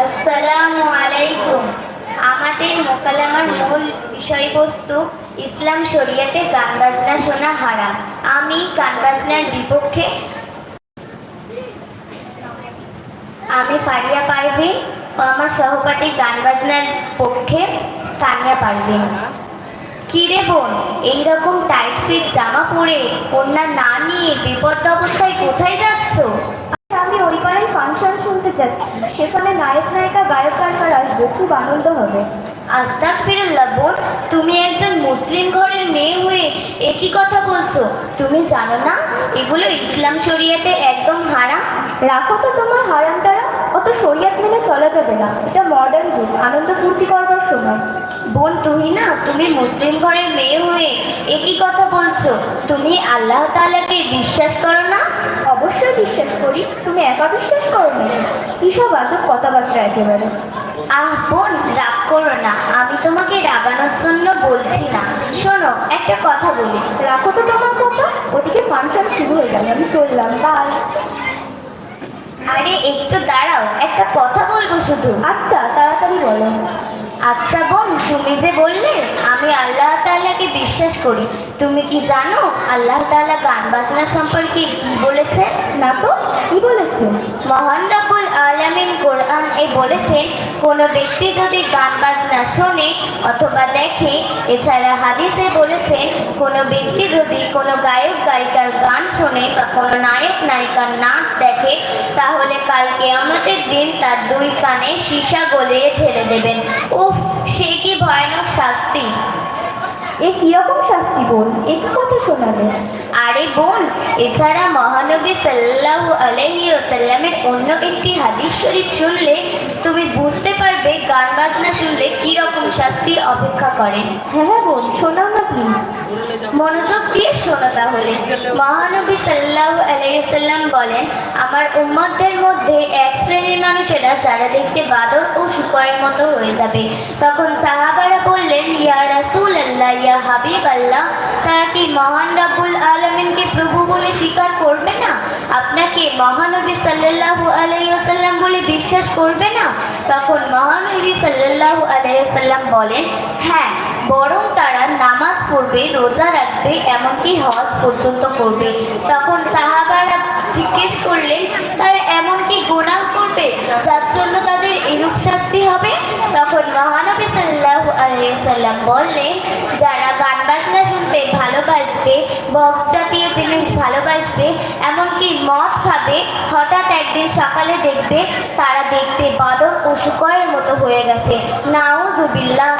আসসালামু আলাইকুম আমাদের মোকালামার মূল বিষয়বস্তু ইসলাম শরিয়াতে গান বাজনা শোনা হারাম। আমি গান বাজনার বিপক্ষে আমি আমার সহপাঠী গান বাজনার পক্ষে তানিয়া পারভিন কিরে বোন, এইরকম টাইট ফিট জামা পরে কন্যা না নিয়ে বিপদ অবস্থায় কোথায় যাচ্ছ? পাড়ায় শুনতে চাচ্ছি। সেখানে নায়ক নায়িকা গায়ক গায়কার আসবে খুব আনন্দ হবে। আস্তাক ফিরুল্লাহ বোন তুমি একজন মুসলিম ঘরের মেয়ে হয়ে একই কথা বলছো? তুমি জানো না? এগুলো ইসলাম শরিয়াতে একদম হারাম। রাখো তো তোমার হারামটারা অত শরিয়াত মেনে চলা যাবে না। এটা মডার্ন যুগ আনন্দ ফুর্তি করবার সময়। বোন তুমি না তুমি মুসলিম ঘরের মেয়ে হয়ে একই কথা বলছো? তুমি আল্লাহ তাআলাকে বিশ্বাস করো না? অবশ্যই বিশ্বাস করি তুমি একা বিশ্বাস করো না কিসব আজব কথাবার্তা একেবারে। আহ বোন রাগ করো না। আমি তোমাকে রাগানোর জন্য বলছি না। শোনো একটা কথা বলি। রাখো তো তোমার কথা। ওদিকে ফাংশন শুরু হয়ে গেল আমি চললাম। বাই। আরে একটু দাঁড়াও। একটা কথা বলব শুধু। আচ্ছা তাড়াতাড়ি বলো। আচ্ছা বোন তুমি যে বললে আমি আল্লাহ তাআলাকে বিশ্বাস করি। তুমি কি জানো আল্লাহ তাল্লাহ গান বাজনা সম্পর্কে কি বলেছে? না তো? কি বলেছে? মহান রব্বুল আলামিন কোরআন এ বলেছেন কোনো ব্যক্তি যদি গান বাজনা শোনে অথবা দেখে এছাড়া হাদিসে বলেছেন কোনো ব্যক্তি যদি কোনো গায়ক গায়িকার গান শোনে বা কোনো নায়ক নায়িকার নাচ দেখে তাহলে কালকে আমাদের দিন তার দুই কানে সীসা গলিয়ে ঠেলে দেবেন। উফ সে কি ভয়ানক শাস্তি? এ কীরকম শাস্তি বোন? এ কি কথা শোনালে? আরে বোন এছাড়া মহানবী সাল্লাল্লাহু আলাইহি ওয়াসাল্লামের অন্য একটি হাদিস শরীফ শুনলে তুমি বুঝতে পারবে গান বাজনা শুনলে কি রকম শাস্তি অপেক্ষা করে? হ্যাঁ হ্যাঁ বোন শোনাও না প্লিজ মনোযোগ দিয়ে শোনো তাহলে। মহানবী সাল্লাল্লাহু আলাইহি ওয়াসাল্লাম বলেন আমার উম্মতদের মধ্যে এক শ্রেণির মানুষেরা যারা দেখতে বাদর ও শুকরের মতো হয়ে যাবে। তখন সাহাবারা বললেন ইয়া রাসূলুল্লাহ ইয়া হাবিবাল্লাহ তারা কি মহান রাব্বুল আলামিনকে প্রভু বলে স্বীকার করবে না? আপনাকে মহানবী সাল্লাল্লাহু আলাইহি ওয়াসাল্লাম বলে বিশ্বাস করবে না? তখন মহানবী আলাইসাল্লাম বলেন হ্যাঁ বরং তারা নামাজ পড়বে, রোজা রাখবে, এমনকি হজ পর্যন্ত করবে। তখন সাহাবারা জিজ্ঞেস করলেন, তারা এমনকি গোনা করবে? যার জন্য তাদের এরূপ শাস্তি হবে? তখন মহানবী সাল্লাহু আলাইসাল্লাম বললেন, যারা গান বাজনা শুনতে ভালোবাসবে, বক্স জাতীয় জিনিস ভালোবাসবে, এমনকি মদ খাবে, হঠাৎ একদিন সকালে দেখবে তারা দেখতে বাদক ও মতো হয়ে গেছে। নাউজুবিল্লাহ।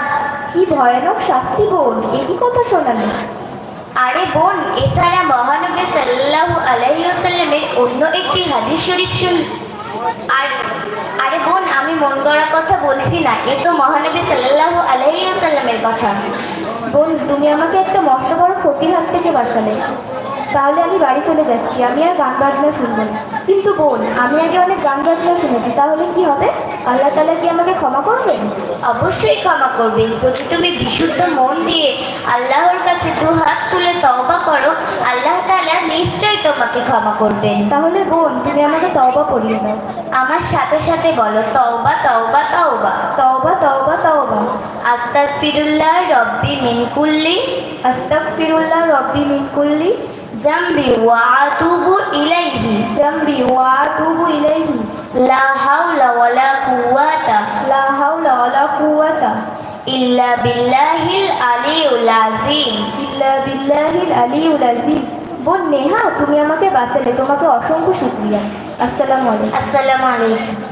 কি ভয়ানক শাস্তি বোন এ কি কথা শোনালে? আরে বোন, এছাড়া মহানবী সাল্লাল্লাহু আলাইহি ওয়াসাল্লামের অন্য একটি হাদিস শরীফ শুন আর, আরে বোন, আমি মন গড়া কথা বলছি না, এ তো মহানবী সাল্লাল্লাহু আলাইহি ওয়াসাল্লামের কথা। বোন তুমি আমাকে একটা মস্ত বড় ক্ষতির হাত থেকে বাঁচালে। তাহলে আমি বাড়ি চলে যাচ্ছি আমি আর গান বাজনা শুনব না। কিন্তু বোন আমি আগে অনেক গান বাজনা শুনেছি তাহলে কি হবে? আল্লাহ তালা কি আমাকে ক্ষমা করবেন? অবশ্যই ক্ষমা করবেন যদি তুমি বিশুদ্ধ মন দিয়ে আল্লাহর কাছে দু হাত তুলে তওবা করো আল্লাহ তাআলা নিশ্চয়ই তোমাকে ক্ষমা করবেন। তাহলে বোন তুমি আমাকে তওবা করিয়ে দাও আমার সাথে সাথে বলো তওবা তওবা। তওবা তওবা তওবা। আস্তাগফিরুল্লাহ রব্বি মিন কুল্লি আস্তাগফিরুল্লাহ রব্বি মিন কুল্লি জামবি ওয়া আতুবু ইলাইহি জামবি ওয়া আতুবু ইলাইহি লা হাওলা ওয়ালা কুওয়াতা লা হাওলা ওয়ালা কুওয়াতা ইল্লা বিল্লাহিল আলিয়ুল আযীম। ইল্লা বিল্লাহিল আলিয়ুল আযীম। বোন নেহা তুমি আমাকে বাঁচালে তোমাকে অসংখ্য শুকরিয়া। আসসালামু আলাইকুম। আসসালামু আলাইকুম।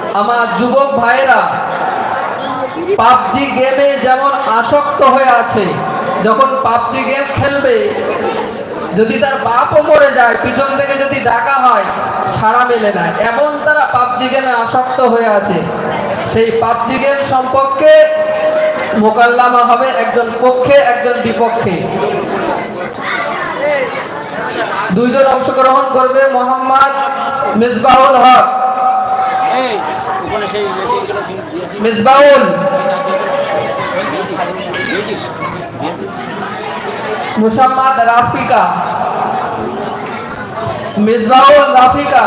আমার যুবক ভাইয়েরা পাবজি গেমে যেমন আসক্ত হয়ে আছে, যখন পাবজি গেম খেলবে, যদি তার বাপও মরে যায়, পিছন থেকে যদি ডাকা হয়, সাড়া মেলে না। এমন তারা পাবজি গেমে আসক্ত হয়ে আছে। সেই পাবজি গেম সম্পর্কে মোকাল্লামা হবে একজন পক্ষে, একজন বিপক্ষে। দুইজন অংশগ্রহণ করবে মোহাম্মদ মিসবাউল হক। এই ওখানে সেই লেটিংগুলো দিয়েছি। মিসবাউল দিয়েছিস? মুসাম্মদ রাফিকা। মিসবাউল রাফিকা।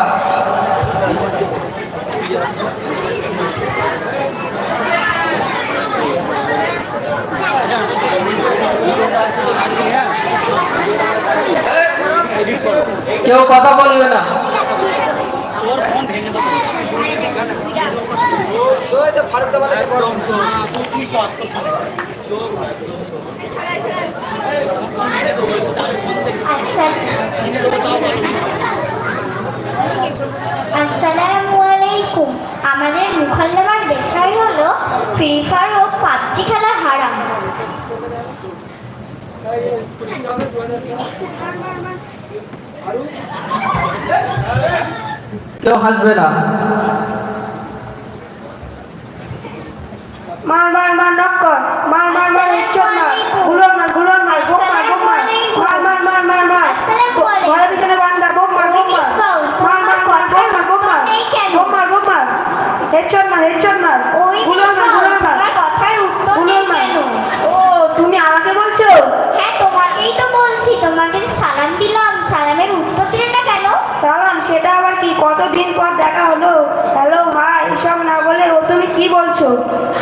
এডিট করো। কেউ কথা বলবে না। তোর ফোন ভেঙে দেবো। আসসালামু আলাইকুম আমাদের মুখাল্লামার বিষয় হলো ফ্রি ফায়ার ও পাবজি খেলা হারাম। কেউ হাসবে না। মার মার মার নক্কর মার মার মার ইচ্ছর মার। গুলোর মারগুলোর মার বোম মার বোম মার মার মার মার মার মার। ঘরের পিছনে বান্দার বোম মার বোম মার মার মার। মার বোম মার বোম মার বোম মার বোম মার। হেডশট মার হেডশট মার। ওই মারগুলোর মার। তোমার কথার উত্তরগুলোর নেই মার ও তুমি আমাকে বলছো? হ্যাঁ তোমাকেই তো বলছি। তোমাকে সালাম দিলাম। সালামের উত্তর দিলে না কেন? সালাম সেটা কি? কতদিন পর দেখা হলো? হ্যালো ভাই এসব না বলে ও তুমি কি বলছো?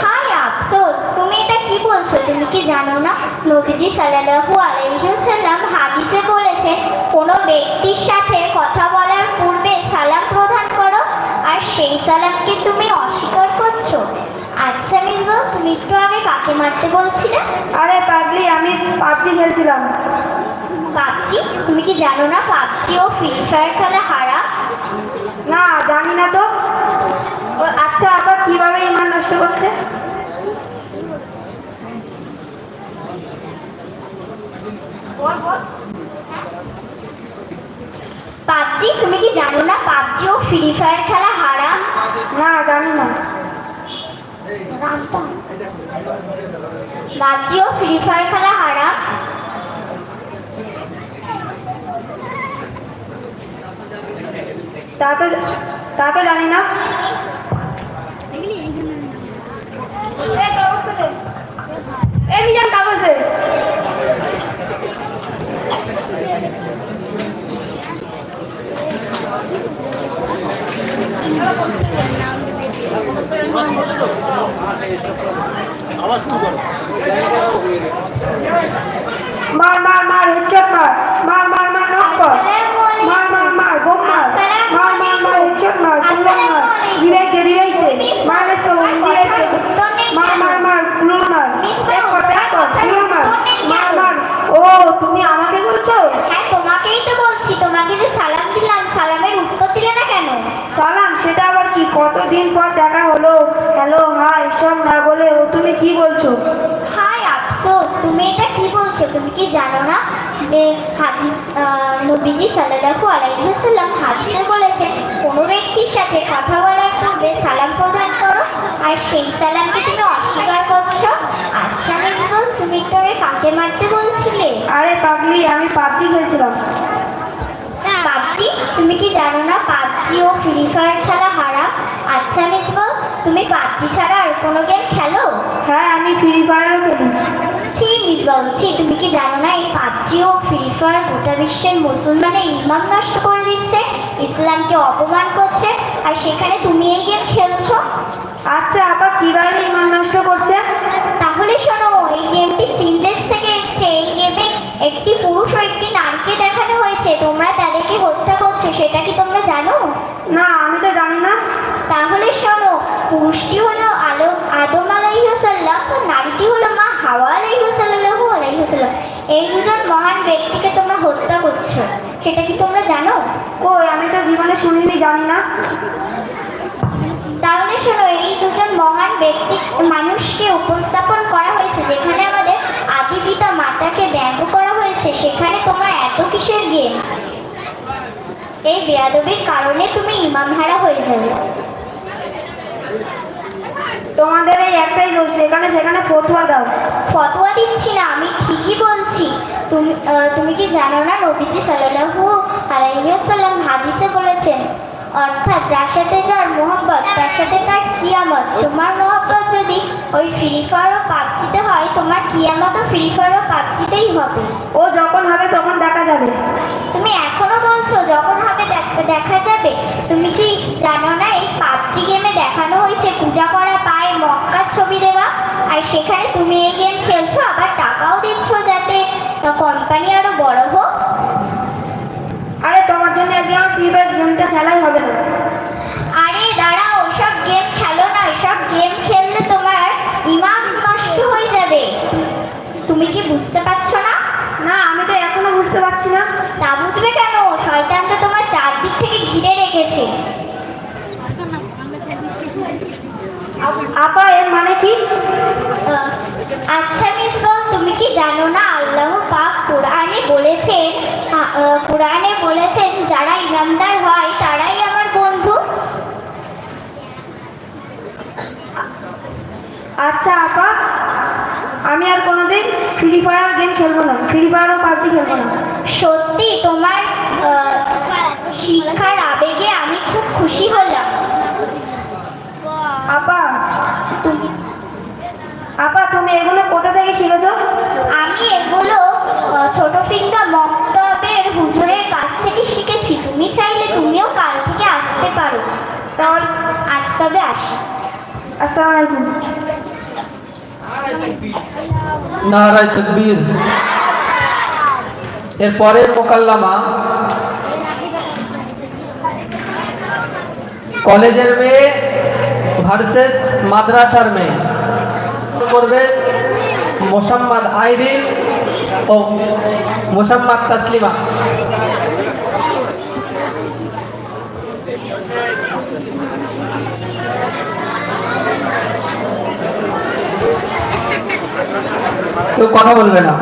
হাই আফসোস। তুমি এটা কি বলছো? তুমি কি জানো না? নবীজি সাল্লাল্লাহু আলাইহি ওয়াসাল্লাম হাদিসে বলেছে কোনো ব্যক্তির সাথে কথা বলার পূর্বে সালাম প্রদান করো আর সেই সালামকে তুমি অস্বীকার করছ। আচ্ছা মিসবু তুমি একটু আগে কাকে মারতে বলছিলে? আরে পাগলি আমি পাবজি খেলছিলাম। পাবজি? তুমি কি জানো না পাবজি ও ফ্রি ফায়ার খেলা হারাম? না জানি না তো। আচ্ছা আবার কীভাবে ইমান নষ্ট করছে? পাবজি? তুমি কি জানো না পাবজি ও ফ্রি ফায়ার খেলা হারাম? না জানি না। পাবজি ও ফ্রি ফায়ার খেলা হারাম তা তো তা তো জানি না মার মার মার হেডশট মার। মার মার মার নক কর মার মার মার বোম মার মার মার মার হেডশট মার কুলো মার ডিরাইতে ডিরাইতে মার এসো ডিরাইতে মার মার মার কুলো মার এক কর এক কর কুলো মার মার মার ও তুমি আমাকে বলছো হ্যাঁ তোমাকেই তো বলছি তোমাকে যে সালাম দিলাম সালামের উত্তর দিলে না কেন? সালাম সেটা আবার কি? কতদিন পর দেখা হলো? হ্যালো হাই সব না বলে ও তুমি কি বলছো? হাই আফসোস তুমি এটা কি বলছো? তুমি কি জানো না যে হাদিস নবীজি সাল্লাল্লাহু আলাইহি ওয়াসাল্লাম হাদিসে বলেছে কোনো ব্যক্তির সাথে কথা বলার পূর্বে সালাম প্রদান করো আর সেই সালামকে তুমি অস্বীকার করছ। আচ্ছা মিসবুল তুমি আগে কাকে মারতে বলছিলে। আরে পাগলি আমি খেলছিলাম পাবজি তুমি কি জানো না পাবজি ও ফ্রি ফায়ার খেলা হারা? আচ্ছা মিসবুল তুমি পাবজি ছাড়া আর কোনো গেম খেলো? হ্যাঁ আমি ফ্রি ফায়ারও খেলি। ছি মিসবাউল ছি তুমি কি জানো না এই পাবজি ও ফ্রি ফায়ার গোটা বিশ্বের মুসলমানের ইমান নষ্ট করে দিচ্ছে ইসলামকে অপমান করছে আর সেখানে তুমি এই গেম খেলছো? আচ্ছা আবার কীভাবে ইমান নষ্ট করছে? তাহলে শোনো এই গেমটি চীন দেশ থেকে এসছে এই গেমে একটি পুরুষ ও একটি নারীকে দেখানো হয়েছে। তোমরা তাদেরকে হত্যা করছ সেটা কি তোমরা জানো? না আমি তো জানি না। তাহলে শোনো পুরুষটি হলো আলো আদম আলাইহাসাল্লাম ও নারীটি হলো মা হাওয়া আলাইহাসাল্লাহু আলাইহাসাল্লাম এই দুজন মহান ব্যক্তিকে তোমরা হত্যা করছ সেটা কি তোমরা জানো? কই আমি তো জীবনে শুনিনি জানি না। তাহলে শোনো এই দুজন মহান ব্যক্তি মানুষকে উপস্থাপন করা হয়েছে যেখানে আমাদের আদি পিতা মাতাকে ব্যঙ্গ করা হয়েছে সেখানে তোমার এত কিসের গেম এই বেয়াদবির কারণে তুমি ইমাম হারা হয়ে যাবে। তোমাদের এই একটাই দোষ সেখানে সেখানে ফতুয়া দাও। ফতোয়া দিচ্ছি না, আমি ঠিকই বলছি। তুমি তুমি কি জানো না, নবীজি সাল্লাল্লাহু আলাইহি ওয়াসাল্লাম হাদিসে বলেছেন অর্থাৎ যার সাথে যার মোহাম্মত তার সাথে তার কিয়ামত। তোমার মোহাম্মত যদি ওই ফ্রি ফায়ার ও পাবজিতে হয় তোমার কিয়ামতও ফ্রি ফায়ার ও পাবজিতেই হবে। ও যখন হবে তখন দেখা যাবে। তুমি এখনও বলছো যখন হবে দেখা যাবে। তুমি কি জানো না এই পাবজি গেমে দেখানো হয়েছে পূজা করা পায়ে মক্কার ছবি দেওয়া। আর সেখানে তুমি এই গেম খেলছো আবার টাকাও দিচ্ছ যাতে কোম্পানি আরও বড় হোক। আরে গেমটা খেলাই হবে না। আরে দাঁড়াও ওসব গেম খেলো না ওসব গেম খেললে তোমার ইমাম নষ্ট হয়ে যাবে। তুমি কি বুঝতে পারছ না? না আমি তো এখনও বুঝতে পারছি না। তা বুঝবে কেন? শয়তান তো তোমার চারদিক থেকে ঘিরে রেখেছে। আপ- এর মানে কি? আচ্ছা মিস কি জানো না? আল্লাহ পাক কোরআনে বলেছেন কোরআনে বলেছেন যারা ইমানদার হয় তারাই আমার বন্ধু। আচ্ছা আপা আমি আর কোনোদিন ফ্রি ফায়ার গেম খেলব না। ফ্রি ফায়ার ও পাবজি খেলব না। সত্যি তোমার শিক্ষার আবেগে আমি খুব খুশি হলাম। আপা তুমি আপা তুমি এগুলো কোথা থেকে শিখেছো? আমি এগুলো ছোট পিঙ্গা মক্তবের হুজুরের কাছ থেকে শিখেছি। তুমি চাইলে তুমিও কাল থেকে আসতে পারো। তাহলে আজ তবে আসি। আসসালামু আলাইকুম। নারায় তকবীর। এর পরের মোকাল্লামা কলেজের মেয়ে ভার্সেস মাদ্রাসার মেয়ে। করবে। মোসাম্মদ আইরিন ও মোসাম্মদ তাসলিমা। কেউ কথা বলবে না।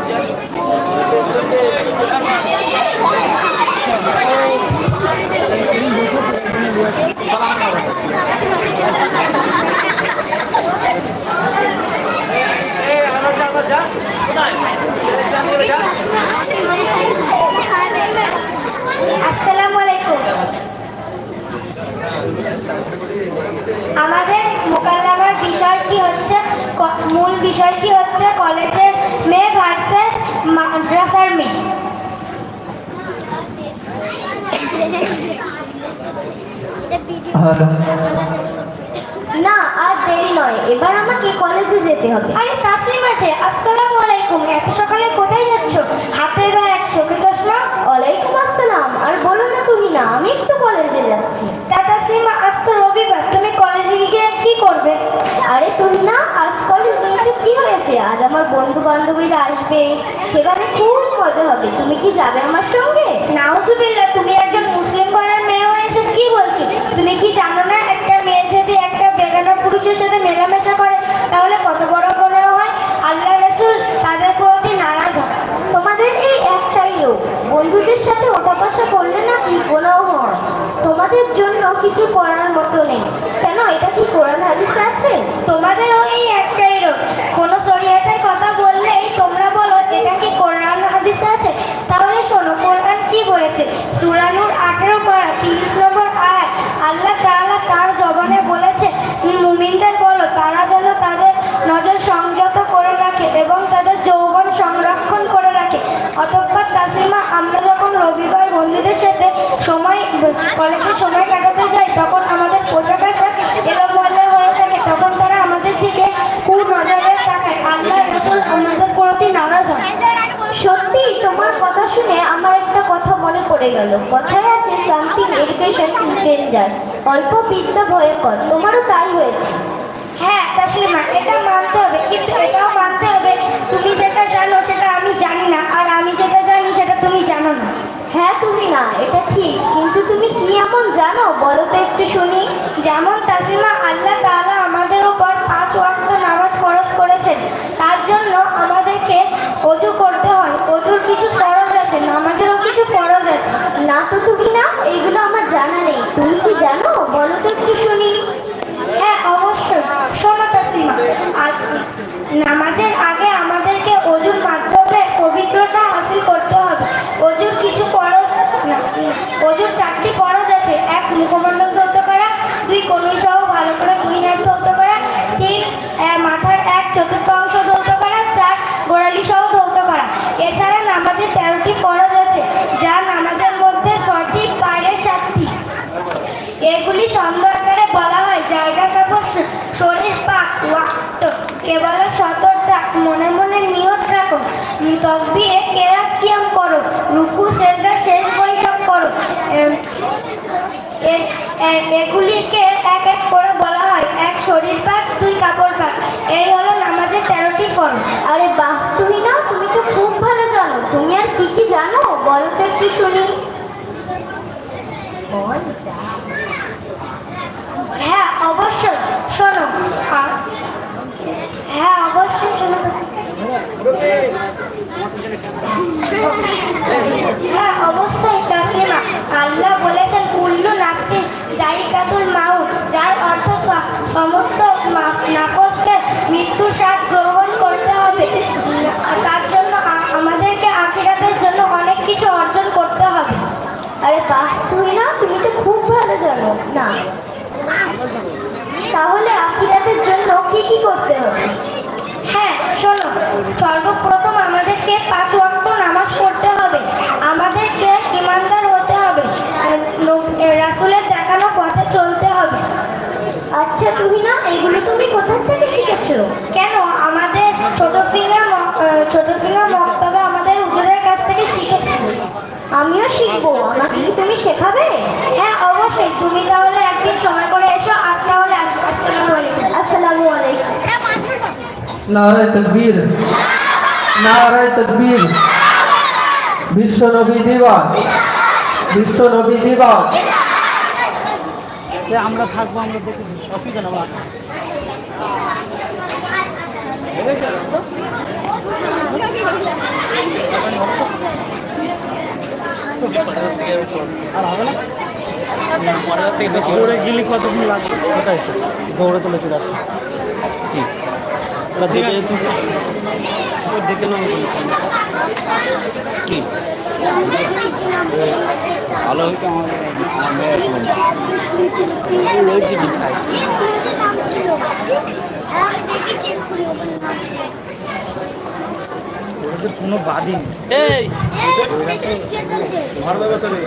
আসসালামু Thank you. আছে। আসসালামু আলাইকুম। এত সকালে কোথায় যাচ্ছ? হাতে ব্যাগ চোখে চশমা? ওয়ালাইকুম আসসালাম। আর বলো না তুমি না, আমি একটু কলেজে যাচ্ছি। তা তাসলিমা আজ তো রবিবার। তুমি কলেজে গিয়ে কি করবে? আরে তুমি না, আজ কলেজ গিয়েছো কি হয়েছে? আজ আমার বন্ধু বান্ধবীরা আসবে। সেখানে খুব মজা হবে। তুমি কি যাবে আমার সঙ্গে? নাও নাউজুবিল্লাহ তুমি একজন মুসলিম ঘরের মেয়ে হয়ে এসে কি বলছো তুমি কি জানো না একটা মেয়ে যদি একটা বেগানা পুরুষের সাথে মেলামেশা করে তাহলে কত বড় গুনাহ হয় আল্লাহ রসুল তাদের প্রতি নারাজ হয় তোমাদের এই একটাই লোক বন্ধুদের সাথে ওঠা পাশা করলে না কি গোলাও হয়? তোমাদের জন্য কিছু করার মতো নেই। কেন? এটা কি কোরআন হাদিস আছে? তোমাদের ওই একটাই রোগ। কোনো শরীয়তের কথা বললেই তোমরা বলো এটা কি কোরআন হাদিসে আছে তাহলে শোনো কোরআন কি বলেছে সুরানুর আঠেরো পারা তিরিশ নম্বর আয়াত আল্লাহ তাআলা তার জবানে বলেছে মুমিনদের বলো তারা যেন তাদের নজর সংযত করে রাখে এবং তাদের যৌবন সংরক্ষণ করে রাখে অতঃপর তাসলিমা আমরা যখন রবিবার বন্ধুদের সাথে সময়, কলেজে সময় কাটাতে যাই তখন আমাদের পোশাক আশাক এলোমেলো হয়ে থাকে, তখন তারা আমাদের দিকে খুব নজরে তাকায়। আল্লাহ রসুল আমাদের প্রতি নারাজ হয়। সত্যি, তোমার কথা শুনে আমার একটা কথা মনে পড়ে গেল। কথায় আছে সামথিং এডুকেশন ডেঞ্জার অল্প বিদ্যা ভয়ঙ্কর তোমারও তাই হয়েছে। হ্যাঁ তাসলিমা এটা মানতে হবে, কিন্তু এটাও মানতে হবে, তুমি যেটা জানো সেটা আমি জানি না, আর আমি যেটা জানি সেটা তুমি জানো না। হ্যাঁ তুমি না, এটা ঠিক। কিন্তু তুমি কি এমন জানো? বলো তো একটু শুনি। যেমন তাসিমা আল্লাহ তালা আমাদের উপর পাঁচ ওয়াক্ত নামাজ ফরজ করেছেন, তার জন্য আমাদেরকে অজু করতে হয়। অজুর কিছু ফরজ আছে, নামাজেরও কিছু ফরজ আছে। না তো তুমি না এইগুলো আমার জানা নেই। তুমি কি জানো? বলো তো একটু শুনি। হ্যাঁ অবশ্যই। শোনো তাসিমা নামাজের আগে অজুর চারটি ফরজ আছে। এক মুখমণ্ডল ধৌত করা দুই কনুই সহ ভালো করে দুই হাত ধৌত করা তিন মাথার এক চতুর্থাংশ ধৌত করা চার গোড়ালি সহ ধৌত করা। এছাড়া নামাজের তেরোটি ফরজ আছে যা নামাজের মধ্যে সঠিক বাইরের সাতটি। এগুলি ছন্দ আকারে বলা হয় জায়গা কাপড় শরীর পাক ওয়াক্ত কেবল সতর্ক মনে মনে নিয়ত রাখো। উম, তকবিরে কেরাত কিয়াম করো রুকু সেজদা শেষ বৈঠক করো এম, এ- এ- এগুলিকে এক এক করে বলা হয়। এক শরীর পাক, দুই কাপড় পাক। এই হলো নামাজের তেরোটি ফরজ আরে বাহ, তুমি না, তুমি তো খুব ভালো জানো। তুমি আর কি কি জানো? বলো তো একটু শুনি। হ্যাঁ অবশ্যই, শোনো। হ্যাঁ অবশ্যই শোনো। হ্যাঁ অবশ্যই, তাসলিমা। আল্লাহ জাইকাতুল যার অর্থ সমস্ত নাকসকে মৃত্যুর শ্বাস গ্রহণ করতে হবে। তার জন্য আমাদেরকে আখিরাতের জন্য অনেক কিছু অর্জন করতে হবে। আরে বাহ, তুমি না, তুমি তো খুব ভালো জানো। না। তাহলে আখিরাতের জন্য কি কি করতে হবে? হ্যাঁ শোনো, সর্বপ্রথম আমাদেরকে পাঁচ ওয়াক্ত নামাজ পড়তে হবে। আমাদেরকে ইমানদার হতে হবে। রাসূলের চলতে হবে। আচ্ছা তুমি না, এগুলো তুমি কোথা থেকে শিখেছো? কেন? আমাদের ছোট ফিঙ্গা ছোট ফিঙ্গা মক্তবে আমাদের হুজুরের কাছ থেকে শিখেছি। আমিও শিখব। আমাকে তুমি শেখাবে? হ্যাঁ অবশ্যই। তুমি তাহলে একদিন সময় করে এসো। আজ তাহলে আসসালামু আলাইকুম। নারায় তকবীর। নারায় তকবীর। বিশ্ব নবী দিবস। বিশ্ব নবী দিবস। আমরা থাকব আমরা দেখে অসুবিধা না আর হবে না? দৌড়ে গেলে কতক্ষণ লাগবে? দৌড়ে চলে চলে আসছে। ঠিক দেখে কি? ভালো হয়েছে ওদের কোনো বাদই নেই এই মারবে তো রে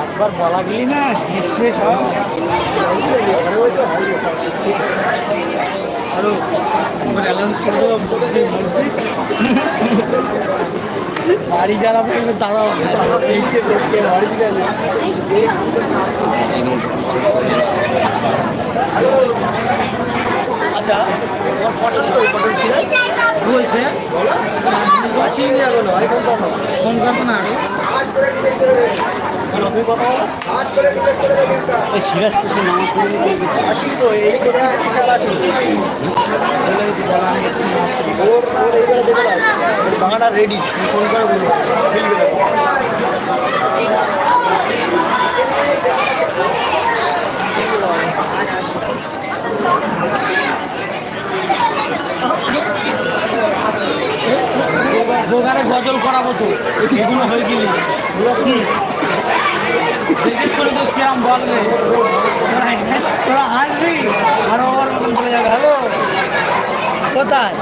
একবার বলা গেলি না শেষ হয় আরও অ্যালাউন্স করে দেবো বাড়ি যারা বলবে আচ্ছা করব না আরও তুই কথা ওই সিরাজ তো সে নামাজ পড়ে নিয়ে গেছে আসি তো এই কথা বাংলাটা রেডি দোকানে গজল করাবো তো এগুলো হয়ে গেলি ওরা কি জিজ্ঞেস করে তো কিরম বলবে তোরা হাসবি আর ওর মতন বলে যাবে। হ্যালো কোথায়?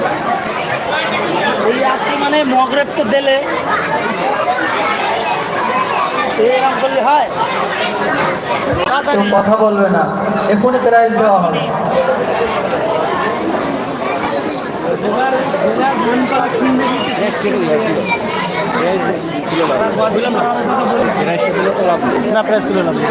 এই আসছি মানে মগরেব তো দিলে। এরকম করলে হয়? কথা বলবে না। এখনই প্রাইজ দেওয়া হবে। জোগাড় জোগাড় ধান করা সিন্দুক বুঝলাম না প্রাইস তুলে লাভ নেই